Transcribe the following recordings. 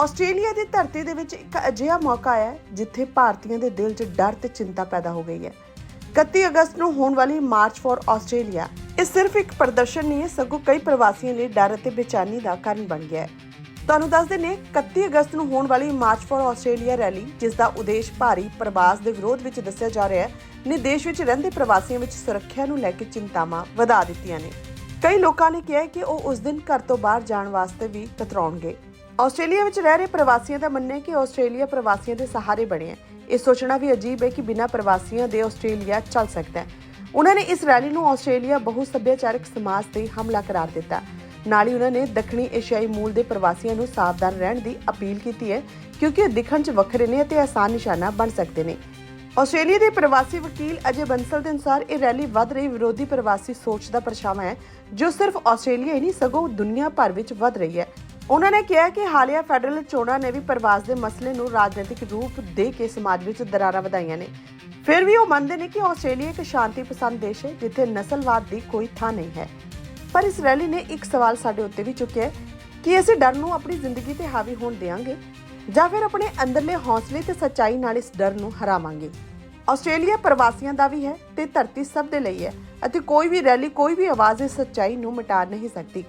Australia ਦੀ ਧਰਤੀ ਦੇ ਵਿੱਚ ਇੱਕ ਅਜਿਹਾ ਮੌਕਾ ਆਇਆ ਹੈ ਜਿੱਥੇ ਭਾਰਤੀਆਂ ਦੇ ਦਿਲ 'ਚ ਡਰ ਤੇ ਚਿੰਤਾ ਪੈਦਾ ਹੋ ਗਈ ਹੈ। 31 ਅਗਸਤ ਨੂੰ ਹੋਣ ਵਾਲੀ ਮਾਰਚ ਫॉर ਆਸਟ੍ਰੇਲੀਆ, ਇਹ ਸਿਰਫ ਇੱਕ ਪ੍ਰਦਰਸ਼ਨ ਨਹੀਂ ਹੈ, ਸਗੋਂ ਕਈ ਪ੍ਰਵਾਸੀਆਂ ਲਈ ਡਰ ਅਤੇ ਬੇਚੈਨੀ ਦਾ ਕਾਰਨ ਬਣ ਗਿਆ ਹੈ। ਤੁਹਾਨੂੰ ਦੱਸ ਦਿੰਦੇ 31 ਅਗਸਤ ਨੂੰ ਹੋਣ ਵਾਲੀ ਮਾਰਚ ਫॉर ਆਸਟ੍ਰੇਲੀਆ ਰੈਲੀ, ਜਿਸ ਦਾ ਉਦੇਸ਼ ਭਾਰੀ ਪ੍ਰਵਾਸ ਦੇ ਵਿਰੋਧ ਵਿੱਚ ਦੱਸਿਆ ਜਾ ਰਿਹਾ ਹੈ, ਨੇ ਦੇਸ਼ ਵਿੱਚ ਰਹਿੰਦੇ ਪ੍ਰਵਾਸੀਆਂ ਵਿੱਚ ਸੁਰੱਖਿਆ ਨੂੰ ਲੈ ਕੇ ਚਿੰਤਾਵਾਂ ਵਧਾ ਦਿੱਤੀਆਂ ਨੇ। ਕਈ ਲੋਕਾਂ ਨੇ ਕਿਹਾ ਕਿ ਉਹ ਉਸ ਦਿਨ ਘਰ ਤੋਂ ਬਾਹਰ ਜਾਣ ਵਾਸਤੇ ਵੀ ਕਤਰਾਉਣਗੇ। ਆਸਟ੍ਰੇਲੀਆ ਵਿੱਚ ਰਹਿ ਰਹੇ ਪ੍ਰਵਾਸੀਆਂ ਦਾ ਮੰਨਣਾ ਹੈ ਕਿ ਆਸਟ੍ਰੇਲੀਆ ਪ੍ਰਵਾਸੀਆਂ ਦੇ ਸਹਾਰੇ ਬਣਿਆ ਹੈ। ਇਹ ਸੋਚਣਾ ਵੀ ਅਜੀਬ ਹੈ ਕਿ ਬਿਨਾਂ ਪ੍ਰਵਾਸੀਆਂ ਦੇ ਆਸਟ੍ਰੇਲੀਆ ਚੱਲ ਸਕਦਾ ਹੈ। ਉਹਨਾਂ ਨੇ ਇਸ ਰੈਲੀ ਨੂੰ ਆਸਟ੍ਰੇਲੀਆ ਬਹੁ ਸੱਭਿਆਚਾਰਕ ਸਮਾਜ ਤੇ ਹਮਲਾ ਕਰਾਰ ਦਿੱਤਾ। ਨਾਲ ਹੀ ਉਹਨਾਂ ਨੇ ਦੱਖਣੀ ਏਸ਼ੀਆਈ ਮੂਲ ਦੇ ਪ੍ਰਵਾਸੀਆਂ ਨੂੰ ਸਾਵਧਾਨ ਰਹਿਣ ਦੀ ਅਪੀਲ ਕੀਤੀ ਹੈ, ਕਿਉਂਕਿ ਉਹ ਦਿਖਣ 'ਚ ਵੱਖਰੇ ਨੇ ਅਤੇ ਆਸਾਨ ਨਿਸ਼ਾਨਾ ਬਣ ਸਕਦੇ ਨੇ। ਆਸਟ੍ਰੇਲੀਆ ਦੇ ਪ੍ਰਵਾਸੀ ਵਕੀਲ ਅਜੇ ਬੰਸਲ ਦੇ ਅਨੁਸਾਰ ਇਹ ਰੈਲੀ ਵੱਧ ਰਹੀ ਵਿਰੋਧੀ ਪ੍ਰਵਾਸੀ ਸੋਚ ਦਾ ਪਰਛਾਵਾਂ ਹੈ, ਜੋ ਸਿਰਫ ਆਸਟ੍ਰੇਲੀਆ ਹੀ ਨਹੀਂ, ਸਗੋਂ ਦੁਨੀਆ ਭਰ ਵਿੱਚ ਵੱਧ ਰਹੀ ਹੈ। ਉਹਨਾਂ ਨੇ ਕਿਹਾ ਕਿ ਹਾਲੀਆ ਫੈਡਰਲ ਚੋਣਾਂ ਨੇ ਵੀ ਪ੍ਰਵਾਸ ਦੇ ਮਸਲੇ ਨੂੰ ਰਾਜਨੀਤਿਕ ਰੂਪ ਦੇ ਕੇ ਸਮਾਜ ਵਿੱਚ ਦਰਾਰਾਂ ਵਧਾਈਆਂ ਨੇ। ਫਿਰ ਵੀ ਉਹ ਮੰਨਦੇ ਨੇ ਕਿ ਆਸਟ੍ਰੇਲੀਆ ਇੱਕ ਸ਼ਾਂਤੀ ਪਸੰਦ ਦੇਸ਼ ਹੈ, ਜਿੱਥੇ ਨਸਲਵਾਦ ਦੀ ਕੋਈ ਥਾਂ ਨਹੀਂ ਹੈ। ਪਰ ਇਸ ਰੈਲੀ ਨੇ ਇੱਕ ਸਵਾਲ ਸਾਡੇ ਉੱਤੇ ਵੀ ਚੁੱਕਿਆ ਕਿ ਅਸੀਂ ਡਰ ਨੂੰ ਆਪਣੀ ਜ਼ਿੰਦਗੀ ਤੇ ਹਾਵੀ ਹੋਣ ਦੇਵਾਂਗੇ ਜਾਂ ਫਿਰ ਆਪਣੇ ਅੰਦਰਲੇ ਹੌਸਲੇ ਤੇ ਸੱਚਾਈ ਨਾਲ ਇਸ ਡਰ ਨੂੰ ਹਰਾਵਾਂਗੇ। ਆਸਟ੍ਰੇਲੀਆ ਪ੍ਰਵਾਸੀਆਂ ਦਾ ਵੀ ਹੈ ਤੇ ਧਰਤੀ ਸਭ ਦੇ ਲਈ ਹੈ ਅਤੇ ਕੋਈ ਵੀ ਰੈਲੀ, ਕੋਈ ਵੀ ਆਵਾਜ਼ ਇਸ ਸੱਚਾਈ ਨੂੰ ਮਿਟਾ ਨਹੀਂ ਸਕਦੀ।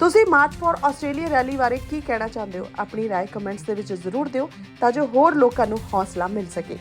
ਤੁਸੀਂ ਮਾਰਚ ਫੋਰ ਆਸਟ੍ਰੇਲੀਆ ਰੈਲੀ ਬਾਰੇ ਕੀ ਕਹਿਣਾ ਚਾਹੁੰਦੇ ਹੋ? ਆਪਣੀ رائے ਕਮੈਂਟਸ ਦੇ ਵਿੱਚ ਜ਼ਰੂਰ ਦਿਓ ਤਾਂ ਜੋ ਹੋਰ ਲੋਕਾਂ ਨੂੰ ਹੌਸਲਾ ਮਿਲ ਸਕੇ।